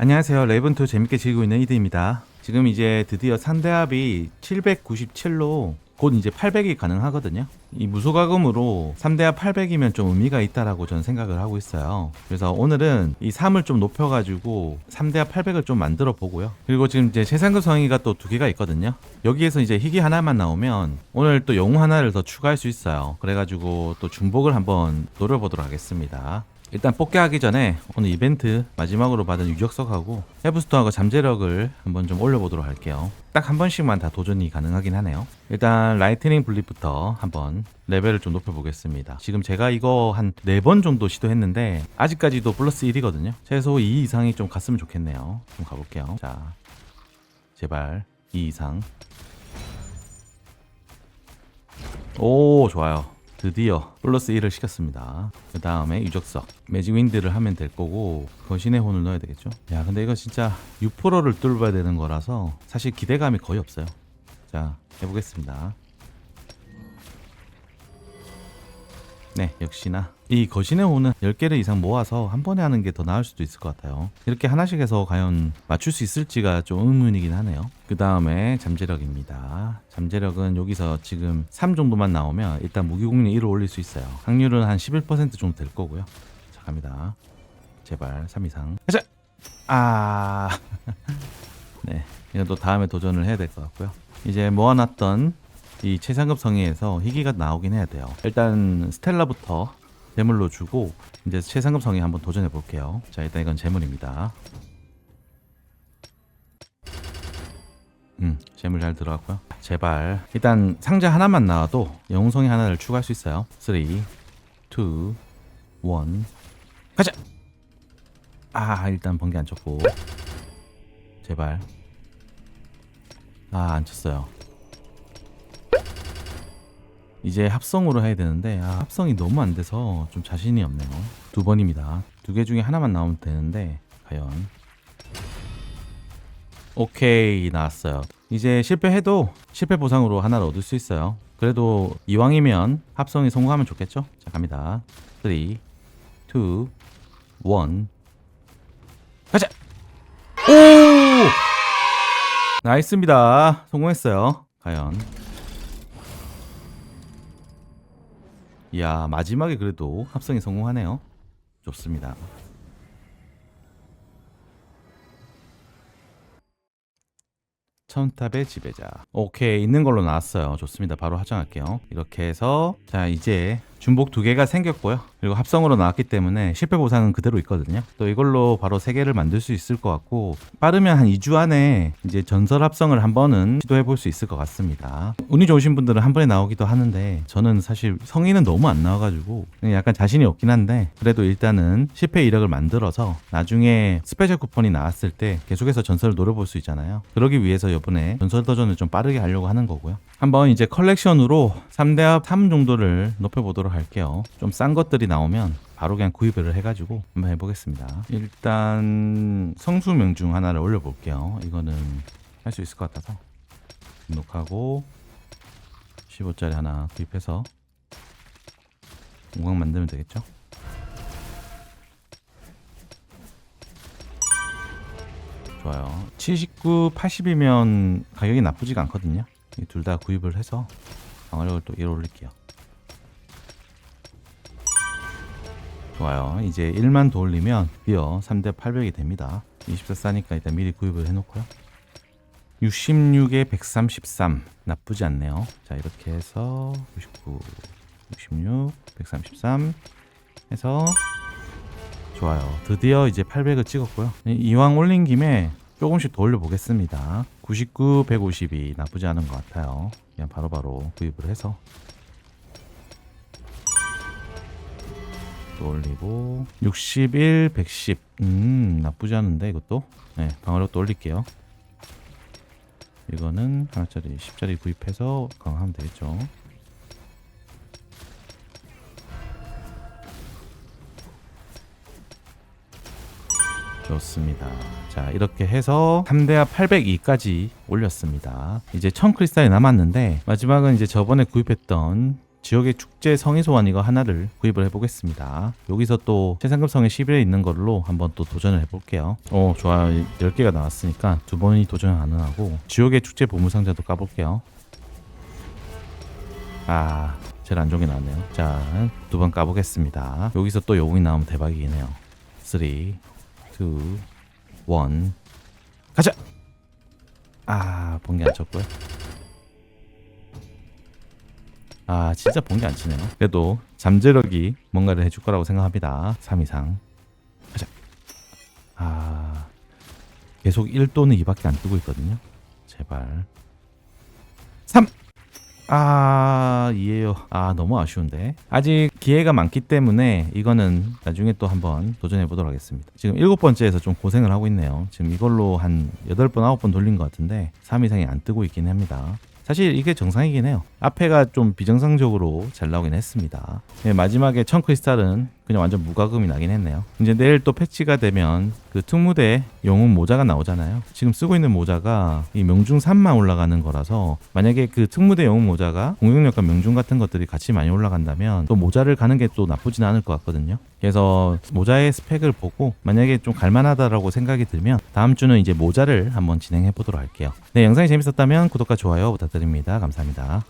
안녕하세요. 레이븐2 재밌게 즐기고 있는 이드입니다. 지금 이제 드디어 산대합이 797로 곧 이제 800이 가능하거든요. 이 무소가금으로 3대합 800이면 좀 의미가 있다라고 저는 생각을 하고 있어요. 그래서 오늘은 이 3을 좀 높여가지고 3대합 800을 좀 만들어 보고요. 그리고 지금 이제 최상급 성의가 또 두 개가 있거든요. 여기에서 이제 희귀 하나만 나오면 오늘 또 영웅 하나를 더 추가할 수 있어요. 그래가지고 또 중복을 한번 노려보도록 하겠습니다. 일단 뽑기 하기 전에 오늘 이벤트 마지막으로 받은 유격석하고 헤브스톤하고 잠재력을 한번 좀 올려보도록 할게요. 딱 한 번씩만 다 도전이 가능하긴 하네요. 일단 라이트닝 블립부터 한번 레벨을 좀 높여보겠습니다. 지금 제가 이거 한네번 정도 시도했는데 아직까지도 플러스 1이거든요. 최소 2 이상이 좀 갔으면 좋겠네요. 좀 가볼게요. 자, 제발 2 이상. 오, 좋아요. 드디어 플러스 1을 시켰습니다. 그 다음에 유적석, 매직 윈드를 하면 될 거고 거신의 혼을 넣어야 되겠죠. 야, 근데 이거 진짜 6%를 뚫어야 되는 거라서 사실 기대감이 거의 없어요. 자, 해보겠습니다. 네, 역시나 이 거신의 호는 10개를 이상 모아서 한 번에 하는 게 더 나을 수도 있을 것 같아요. 이렇게 하나씩 해서 과연 맞출 수 있을지가 좀 의문이긴 하네요. 그 다음에 잠재력입니다. 잠재력은 여기서 지금 3 정도만 나오면 일단 무기공략 1을 올릴 수 있어요. 확률은 한 11% 정도 될 거고요. 자, 갑니다. 제발 3 이상. 가자! 아, 네. 이건 또 다음에 도전을 해야 될 것 같고요. 이제 모아놨던 이 최상급 성의에서 희귀가 나오긴 해야 돼요. 일단 스텔라부터 재물로 주고 이제 최상급 성의 한번 도전해 볼게요. 자 일단 이건 재물입니다. 음 재물 잘 들어갔고요. 제발 일단 상자 하나만 나와도 영웅성이 하나를 추가할 수 있어요. 3, 2, 1 가자. 아 일단 번개 안 쳤고 제발 아 안 쳤어요. 이제 합성으로 해야 되는데 아, 합성이 너무 안 돼서 좀 자신이 없네요. 두 번입니다. 두 개 중에 하나만 나오면 되는데 과연 오케이 나왔어요. 이제 실패해도 실패 보상으로 하나를 얻을 수 있어요. 그래도 이왕이면 합성이 성공하면 좋겠죠? 자 갑니다. 3, 2, 1 가자! 오! 나이스입니다. 성공했어요. 과연 이야 마지막에 그래도 합성이 성공하네요. 좋습니다. 천탑의 지배자. 오케이 있는 걸로 나왔어요. 좋습니다. 바로 하정할게요. 이렇게 해서 자 이제 중복 두 개가 생겼고요. 그리고 합성으로 나왔기 때문에 실패 보상은 그대로 있거든요. 또 이걸로 바로 세 개를 만들 수 있을 것 같고 빠르면 한 2주 안에 이제 전설 합성을 한 번은 시도해 볼 수 있을 것 같습니다. 운이 좋으신 분들은 한 번에 나오기도 하는데 저는 사실 성의는 너무 안 나와가지고 약간 자신이 없긴 한데 그래도 일단은 실패 이력을 만들어서 나중에 스페셜 쿠폰이 나왔을 때 계속해서 전설을 노려볼 수 있잖아요. 그러기 위해서 이번에 전설 버전을 좀 빠르게 하려고 하는 거고요. 한번 이제 컬렉션으로 3대합 3 정도를 높여보도록 할게요. 좀 싼 것들이 나오면 바로 그냥 구입을 해가지고 한번 해보겠습니다. 일단 성수 명중 하나를 올려볼게요. 이거는 할 수 있을 것 같아서 등록하고 15짜리 하나 구입해서 공강 만들면 되겠죠? 좋아요. 79, 80이면 가격이 나쁘지가 않거든요. 이둘다 구입을 해서 방어력을 또 1 올릴게요. 좋아요. 이제 1만 더 올리면 드디어 3대 800이 됩니다. 24 싸니까 일단 미리 구입을 해놓고요. 66에 133 나쁘지 않네요. 자 이렇게 해서 99, 66, 133 해서 좋아요. 드디어 이제 800을 찍었고요. 이왕 올린 김에 조금씩 더 올려보겠습니다. 99, 152 나쁘지 않은 것 같아요. 그냥 바로바로 구입을 해서 또 올리고 61, 110. 음 나쁘지 않은데 이것도. 네 방어력도 올릴게요. 이거는 하나짜리 10짜리 구입해서 강화하면 되겠죠. 좋습니다. 자, 이렇게 해서 3대합 802까지 올렸습니다. 이제 1000 크리스탈이 남았는데 마지막은 이제 저번에 구입했던 지역의 축제 성의 소환 이거 하나를 구입을 해보겠습니다. 여기서 또 최상급 성의 11에 있는 걸로 한번 또 도전을 해볼게요. 어 좋아요 10개가 나왔으니까 두 번이 도전 가능하고 지역의 축제 보물상자도 까볼게요. 아 제일 안 좋은 게 나왔네요. 자 두 번 까보겠습니다. 여기서 또 영웅이 나오면 대박이긴 해요. 3, 2, 1 가자! 아 번개 안 쳤고요. 아 진짜 번개 안 치네요. 그래도 잠재력이 뭔가를 해줄 거라고 생각합니다. 3 이상 가자. 아 계속 1 또는 2밖에 안 뜨고 있거든요. 제발 3 아, 이해요. 아, 너무 아쉬운데. 아직 기회가 많기 때문에 이거는 나중에 또 한번 도전해 보도록 하겠습니다. 지금 일곱 번째에서 좀 고생을 하고 있네요. 지금 이걸로 한 여덟 번 아홉 번 돌린 것 같은데 3 이상이 안 뜨고 있긴 합니다. 사실 이게 정상이긴 해요. 앞에가 좀 비정상적으로 잘 나오긴 했습니다. 네, 마지막에 청크리스탈은 그냥 완전 무과금이 나긴 했네요. 이제 내일 또 패치가 되면 그 특무대 영웅 모자가 나오잖아요. 지금 쓰고 있는 모자가 이 명중 3만 올라가는 거라서 만약에 그 특무대 영웅 모자가 공격력과 명중 같은 것들이 같이 많이 올라간다면 또 모자를 가는 게 또 나쁘진 않을 것 같거든요. 그래서 모자의 스펙을 보고 만약에 좀 갈만하다라고 생각이 들면 다음 주는 이제 모자를 한번 진행해 보도록 할게요. 네, 영상이 재밌었다면 구독과 좋아요 부탁드립니다. 감사합니다.